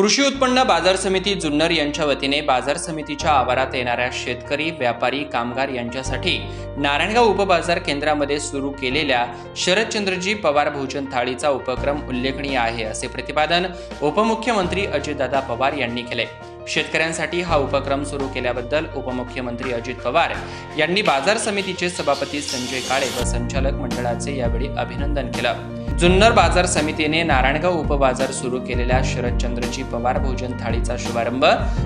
कृषी उत्पन्न बाजार समिती जुन्नर यांच्या वतीने बाजार समितीच्या आवारात येणाऱ्या शेतकरी व्यापारी कामगार यांच्यासाठी नारायणगाव उपबाजार केंद्रामध्ये सुरू केलेल्या शरदचंद्रजी पवार भोजन थाळीचा उपक्रम उल्लेखनीय आहे असे प्रतिपादन उपमुख्यमंत्री अजितदादा पवार यांनी केले. शेतकऱ्यांसाठी हा उपक्रम सुरू केल्याबद्दल उपमुख्यमंत्री अजित पवार यांनी बाजार समितीचे सभापती संजय काळे व संचालक मंडळाचे यावेळी अभिनंदन केलं. जुन्नर बाजार समितीने नारायणगाव उपबाजार सुरू केलेल्या शरदचंद्रजी पवार भोजन थाळीचा शुभारंभ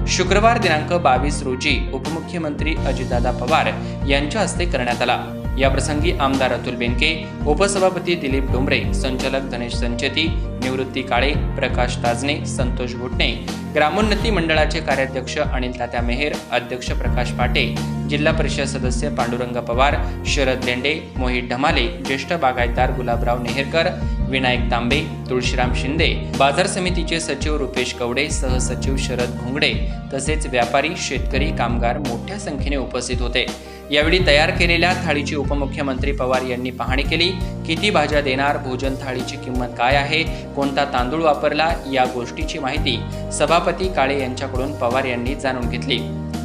शुक्रवार दिनांक बावीस रोजी उपमुख्यमंत्री अजितदादा पवार यांच्या हस्ते करण्यात आला. याप्रसंगी आमदार अतुल बेनके उपसभापती दिलीप डोंबरे संचालक धनेश संचेती निवृत्ती काळे प्रकाश ताजने संतोष घुटणे ग्रामोन्नती मंडळाचे कार्याध्यक्ष अनिल तात्या मेहेर अध्यक्ष प्रकाश पाटे जिल्हा परिषद सदस्य पांडुरंग पवार शरद लेंडे मोहित ढमाले ज्येष्ठ बागायतदार गुलाबराव नेहरकर विनायक तांबे तुळशीराम शिंदे बाजार समितीचे सचिव रुपेश कवडे सहसचिव शरद घोंगडे तसेच व्यापारी शेतकरी कामगार मोठ्या संख्येने उपस्थित होते. यावेळी तयार केलेल्या थाळीची उपमुख्यमंत्री पवार यांनी पाहणी केली. किती भाज्या देणार भोजन थाळीची किंमत काय आहे कोणता तांदूळ वापरला या गोष्टीची माहिती सभापती काळे यांच्याकडून पवार यांनी जाणून घेतली.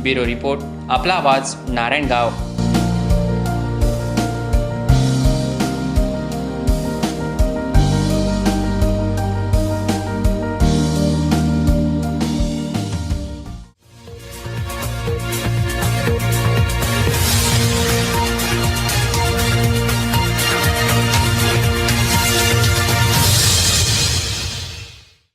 ब्युरो रिपोर्ट आपला आवाज नारायणगाव.